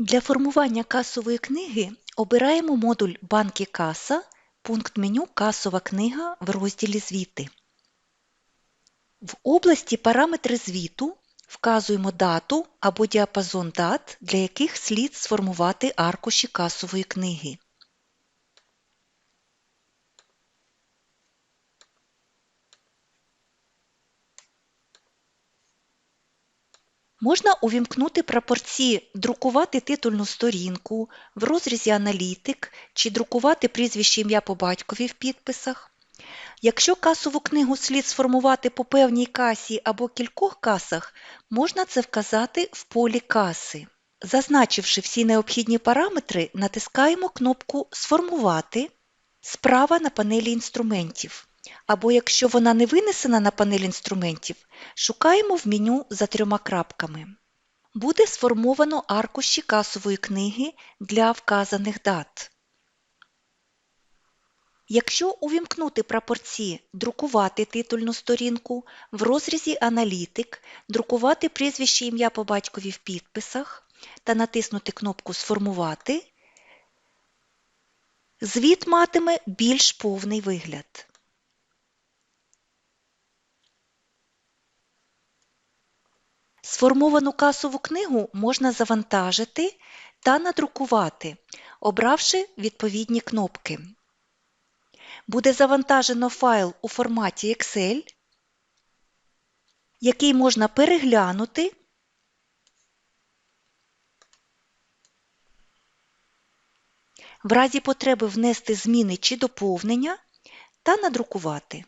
Для формування касової книги обираємо модуль «Банки каса», пункт меню «Касова книга» в розділі «Звіти». В області «Параметри звіту» вказуємо дату або діапазон дат, для яких слід сформувати аркуші касової книги. Можна увімкнути прапорці «Друкувати титульну сторінку» в розрізі «Аналітик» чи «Друкувати прізвище ім'я по батькові» в підписах. Якщо касову книгу слід сформувати по певній касі або кількох касах, можна це вказати в полі каси. Зазначивши всі необхідні параметри, натискаємо кнопку «Сформувати» справа на панелі інструментів. Або якщо вона не винесена на панель інструментів, шукаємо в меню за трьома крапками. Буде сформовано аркуші касової книги для вказаних дат. Якщо увімкнути прапорці «Друкувати титульну сторінку» в розрізі «Аналітик», «Друкувати прізвище ім'я по батькові в підписах» та натиснути кнопку «Сформувати», звіт матиме більш повний вигляд. Сформовану касову книгу можна завантажити та надрукувати, обравши відповідні кнопки. Буде завантажено файл у форматі Excel, який можна переглянути в разі потреби внести зміни чи доповнення та надрукувати.